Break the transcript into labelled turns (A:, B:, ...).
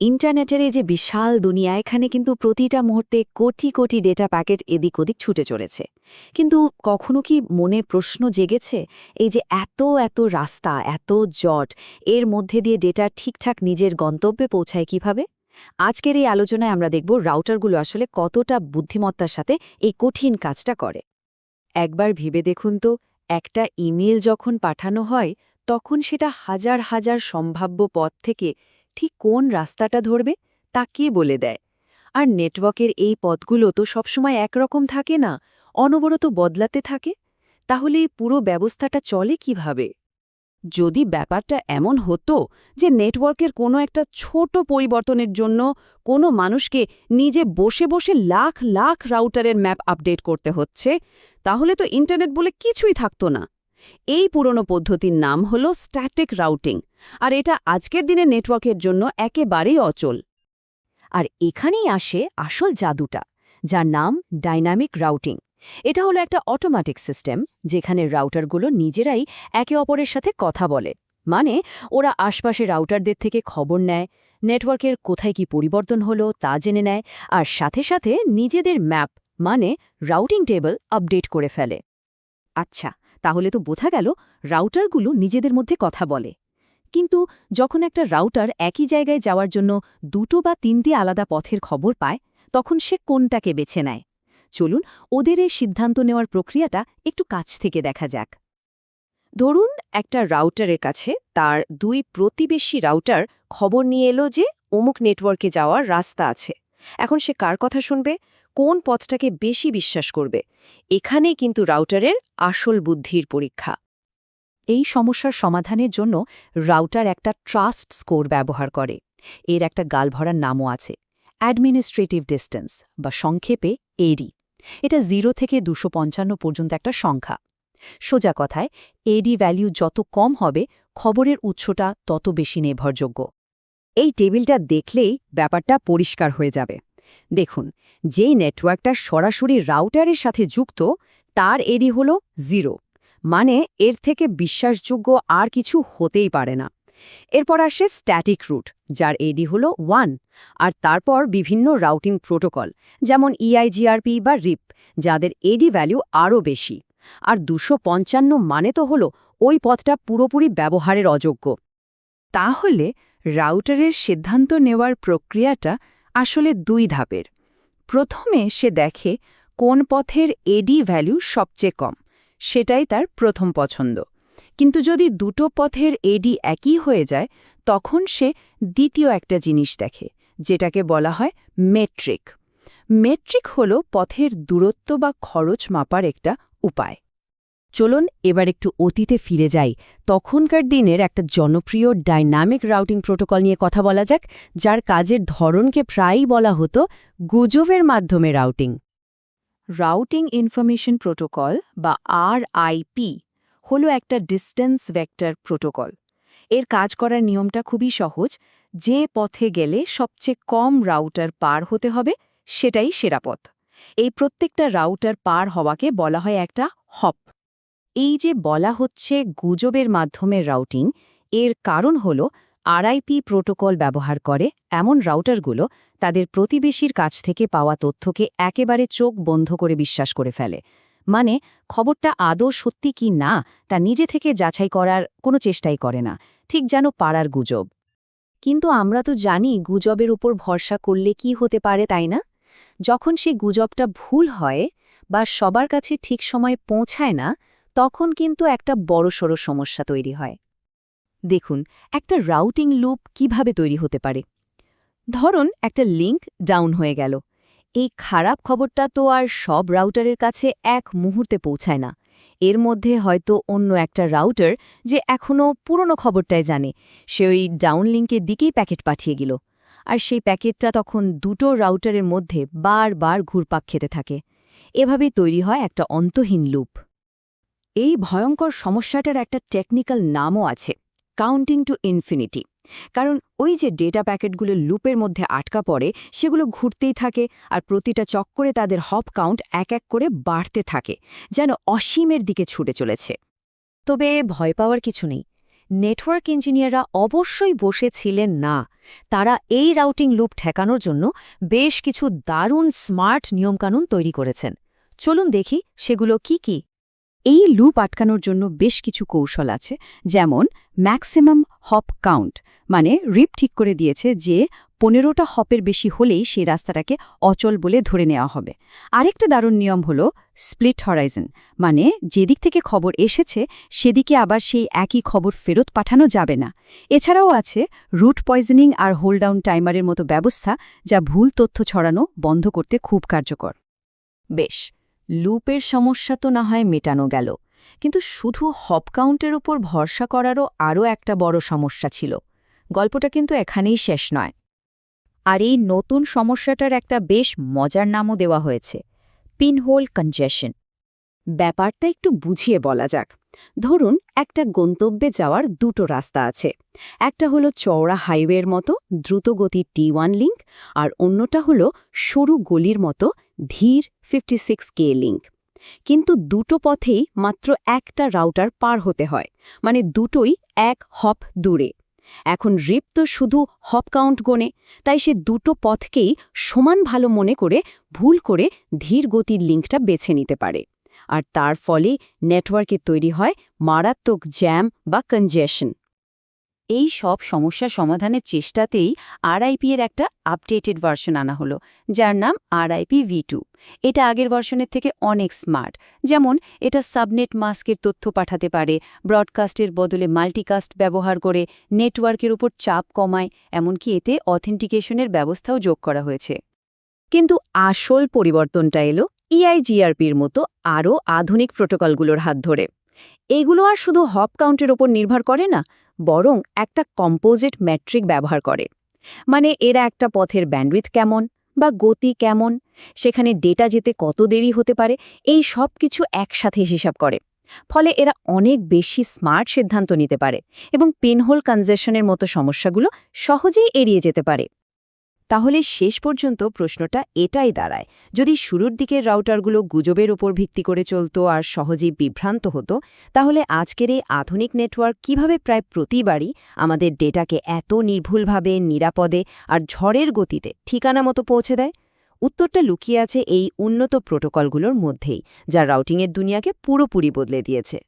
A: ইন্টারনেটের এই যে বিশাল দুনিয়া, এখানে কিন্তু প্রতিটা মুহূর্তে কোটি কোটি ডেটা প্যাকেট এদিক ওদিক ছুটে চলেছে। কিন্তু কখনো কি মনে প্রশ্ন জেগেছে? এই যে এত এত রাস্তা, এত জট, এর মধ্যে দিয়ে ডেটা ঠিকঠাক নিজের গন্তব্যে পৌঁছায় কীভাবে? আজকের এই আলোচনায় আমরা দেখব রাউটারগুলো আসলে কতটা বুদ্ধিমত্তার সাথে এই কঠিন কাজটা করে। একবার ভেবে দেখুন তো, একটা ইমেল যখন পাঠানো হয়, তখন সেটা হাজার হাজার সম্ভাব্য পথ থেকে ঠিক কোন রাস্তাটা ধরবে, তা কে বলে দেয়? আর নেটওয়ার্কের এই পথগুলো তো সবসময় একরকম থাকে না, অনবরত বদলাতে থাকে? তাহলে পুরো ব্যবস্থাটা চলে কীভাবে? যদি ব্যাপারটা এমন হতো যে নেটওয়ার্কের কোনো একটা ছোট পরিবর্তনের জন্য কোনো মানুষকে নিজে বসে বসে লাখ লাখ রাউটারের ম্যাপ আপডেট করতে হচ্ছে, তাহলে তো ইন্টারনেট বলে কিছুই থাকতো না। এই পুরনো পদ্ধতির নাম হল স্ট্যাটিক রাউটিং, আর এটা আজকের দিনে নেটওয়ার্কের জন্য একেবারেই অচল। আর এখানেই আসে আসল জাদুটা, যার নাম ডাইনামিক রাউটিং। এটা হলো একটা অটোমেটিক সিস্টেম, যেখানে রাউটারগুলো নিজেরাই একে অপরের সাথে কথা বলে। মানে ওরা আশপাশে রাউটারদের থেকে খবর নেয়, নেটওয়ার্কের কোথায় কি পরিবর্তন হলো তা জেনে নেয়, আর সাথে সাথে নিজেদের ম্যাপ মানে রাউটিং টেবল, আপডেট করে ফেলে। আচ্ছা তাহলে তো বোঝা গেল রাউটারগুলো নিজেদের মধ্যে কথা বলে। কিন্তু যখন একটা রাউটার একই জায়গায় যাওয়ার জন্য দুটো বা তিনটি আলাদা পথের খবর পায়, তখন সে কোনটাকে বেছে নেয়? চলুন ওদের এই সিদ্ধান্ত নেওয়ার প্রক্রিয়াটা একটু কাছ থেকে দেখা যাক। ধরুন একটা রাউটারের কাছে তার দুই প্রতিবেশী রাউটার খবর নিয়ে এলো যে অমুক নেটওয়ার্কে যাওয়ার রাস্তা আছে। এখন সে কার কথা শুনবে? কোন পথটাকে বেশি বিশ্বাস করবে? এখানেই কিন্তু রাউটারের আসল বুদ্ধির পরীক্ষা। এই সমস্যার সমাধানের জন্য রাউটার একটা ট্রাস্ট স্কোর ব্যবহার করে। এর একটা গালভরার নামও আছে। অ্যাডমিনিস্ট্রেটিভ ডিস্টেন্স বা সংক্ষেপে এডি। এটা জিরো থেকে দুশো পর্যন্ত একটা সংখ্যা। সোজা কথায়, এডি ভ্যালু যত কম হবে, খবরের উৎসটা তত বেশি নির্ভরযোগ্য। এই টেবিলটা দেখলেই ব্যাপারটা পরিষ্কার হয়ে যাবে। দেখুন, যেই নেটওয়ার্কটা সরাসরি রাউটারের সাথে যুক্ত, তার এডি হল জিরো। মানে এর থেকে বিশ্বাসযোগ্য আর কিছু হতেই পারে না। এরপর আসে স্ট্যাটিক রুট, যার এডি হল ওয়ান। আর তারপর বিভিন্ন রাউটিং প্রোটোকল, যেমন E ইআইজিআরপি বা রিপ, যাদের এডি ভ্যালু আরও বেশি। আর দুশো পঞ্চান্ন মানে তো হল ওই পথটা পুরোপুরি ব্যবহারের অযোগ্য। তাহলে রাউটারের সিদ্ধান্ত নেওয়ার প্রক্রিয়াটা আসলে দুই ধাপের। প্রথমে সে দেখে কোন পথের এডি ভ্যালু সবচেয়ে কম, সেটাই তার প্রথম পছন্দ। কিন্তু যদি দুটো পথের এডি একই হয়ে যায়, তখন সে দ্বিতীয় একটা জিনিস দেখে, যেটাকে বলা হয় মেট্রিক মেট্রিক হল পথের দূরত্ব বা খরচ মাপার একটা উপায়। চলুন এবার একটু অতীতে ফিরে যাই। তখনকার দিনের একটা জনপ্রিয় ডাইনামিক রাউটিং প্রোটোকল নিয়ে কথা বলা যাক, যার কাজের ধরনকে প্রায়ই বলা হতো গুজবের মাধ্যমে রাউটিং। রাউটিং ইনফরমেশন প্রোটোকল বা আরআইপি হলো একটা ডিস্টেন্স ভেক্টর প্রোটোকল। এর কাজ করার নিয়মটা খুবই সহজ, যে পথে গেলে সবচেয়ে কম রাউটার পার হতে হবে, সেটাই সেরা পথ। এই প্রত্যেকটা রাউটার পার হওয়াকে বলা হয় একটা হপ। এই যে বলা হচ্ছে গুজবের মাধ্যমে রাউটিং, এর কারণ হল আরআইপি প্রোটোকল ব্যবহার করে এমন রাউটারগুলো তাদের প্রতিবেশীর কাছ থেকে পাওয়া তথ্যকে একেবারে চোখ বন্ধ করে বিশ্বাস করে ফেলে। মানে খবরটা আদৌ সত্যি কি না, তা নিজে থেকে যাচাই করার কোনো চেষ্টাই করে না, ঠিক যেন পাড়ার গুজব। কিন্তু আমরা তো জানি গুজবের উপর ভরসা করলে কি হতে পারে, তাই না? যখন সে গুজবটা ভুল হয় বা সবার কাছে ঠিক সময়ে পৌঁছায় না তখন কিন্তু একটা বড়সড় সমস্যা তৈরি হয়। দেখুন, একটা রাউটিং লুপ কীভাবে তৈরি হতে পারে। ধরুন, একটা লিংক ডাউন হয়ে গেল। এই খারাপ খবরটা তো আর সব রাউটারের কাছে এক মুহূর্তে পৌঁছায় না। এর মধ্যে হয়তো অন্য একটা রাউটার যে এখনও পুরনো খবরটাই জানে, সে ওই ডাউন লিঙ্কের দিকেই প্যাকেট পাঠিয়ে গেল। আর সেই প্যাকেটটা তখন দুটো রাউটারের মধ্যে বারবার ঘুরপাক খেতে থাকে। এভাবেই তৈরি হয় একটা অন্তহীন লুপ। এই ভয়ঙ্কর সমস্যাটার একটা টেকনিক্যাল নামও আছে কাউন্টিং টু ইনফিনিটি কারণ ওই যে ডেটা প্যাকেটগুলো লুপের মধ্যে আটকা পড়ে, সেগুলো ঘুরতেই থাকে আর প্রতিটা চক্করে তাদের হপ কাউন্ট এক এক করে বাড়তে থাকে, যেন অসীমের দিকে ছুটে চলেছে। তবে ভয় পাওয়ার কিছু নেই। নেটওয়ার্ক ইঞ্জিনিয়াররা অবশ্যই বসে ছিলেন না।
B: তারা এই রাউটিং লুপ ঠেকানোর জন্য বেশ কিছু দারুণ স্মার্ট নিয়মকানুন তৈরি করেছেন। চলুন দেখি সেগুলো কি কি।
A: এই লুপ আটকানোর জন্য বেশ কিছু কৌশল আছে, যেমন ম্যাক্সিমাম হপ কাউন্ট মানে রিপ ঠিক করে দিয়েছে যে পনেরোটা হপের বেশি হলেই সেই রাস্তাটাকে অচল বলে ধরে নেওয়া হবে। আরেকটা দারুণ নিয়ম হল স্প্লিট হরাইজন মানে যেদিক থেকে খবর এসেছে, সেদিকে আবার সেই একই খবর ফেরত পাঠানো যাবে না। এছাড়াও আছে রুট পয়জনিং আর হোল্ডাউন টাইমারের মতো ব্যবস্থা যা ভুল তথ্য ছড়ানো বন্ধ করতে খুব কার্যকর। বেশ লুপের সমস্যা তো না হয় মেটানো গেল, কিন্তু শুধু হপ কাউন্টের ওপর ভরসা করারও আরও একটা বড় সমস্যা ছিল। গল্পটা কিন্তু এখানেই শেষ নয়। আর এই নতুন সমস্যাটার একটা বেশ মজার নামও দেওয়া হয়েছে, পিনহোল কনজেশন। ব্যাপারটা একটু বুঝিয়ে বলা যাক। ধরুন, একটা গন্তব্যে যাওয়ার দুটো রাস্তা আছে। একটা হলো চওড়া হাইওয়ের মতো, দ্রুতগতির টি ওয়ান লিঙ্ক, আর অন্যটা হলো সরু গলির মতো, ধীর ফিফটি সিক্স কে লিঙ্ক। কিন্তু দুটো পথেই মাত্র একটা রাউটার পার হতে হয় মানে দুটোই এক হপ দূরে। এখন রিপ তো শুধু হপ কাউন্ট গোনে, তাই সে দুটো পথকেই সমান ভালো মনে করে, ভুল করে ধীর গতির লিঙ্কটা বেছে নিতে পারে। আর তার ফলে নেটওয়ার্কে তৈরি হয় মারাত্মক জ্যাম বা কনজেশন এই সব সমস্যা সমাধানের চেষ্টাতেই আরআইপি এর একটা আপডেটেড ভার্সন আনা হলো, যার নাম আরআইপি ভি টু এটা আগের ভার্সনের থেকে অনেক স্মার্ট যেমন, এটা সাবনেট মাস্কের তথ্য পাঠাতে পারে ব্রডকাস্টের বদলে মাল্টিকাস্ট ব্যবহার করে নেটওয়ার্কের উপর চাপ কমায়, এমনকি এতে অথেন্টিকেশনের ব্যবস্থাও যোগ করা হয়েছে। কিন্তু আসল পরিবর্তনটা এলো ইআইজিআরপির মতো আরও আধুনিক প্রোটোকলগুলোর হাত ধরে। এগুলো আর শুধু হপ কাউন্টের ওপর নির্ভর করে না, বরং একটা কম্পোজিট ম্যাট্রিক ব্যবহার করে। মানে এরা একটা পথের ব্যান্ডউইথ কেমন বা গতি কেমন, সেখানে ডেটা যেতে কত দেরি হতে পারে, এই সব কিছু একসাথে হিসাব করে। ফলে এরা অনেক বেশি স্মার্ট সিদ্ধান্ত নিতে পারে এবং পিনহোল কনজেশনের মতো সমস্যাগুলো সহজেই এড়িয়ে যেতে পারে। তাহলে শেষ পর্যন্ত প্রশ্নটা এটাই দাঁড়ায়। যদি শুরুর দিকের রাউটারগুলো গুজবের ওপর ভিত্তি করে চলত আর সহজেই বিভ্রান্ত হতো, তাহলে আজকের এই আধুনিক নেটওয়ার্ক কীভাবে প্রায় প্রতিবারই আমাদের ডেটাকে এত নির্ভুলভাবে, নিরাপদে আর ঝড়ের গতিতে ঠিকানা মতো পৌঁছে দেয়? উত্তরটা লুকিয়ে আছে এই উন্নত প্রোটোকলগুলোর মধ্যেই, যা রাউটিংয়ের দুনিয়াকে পুরোপুরি বদলে দিয়েছে।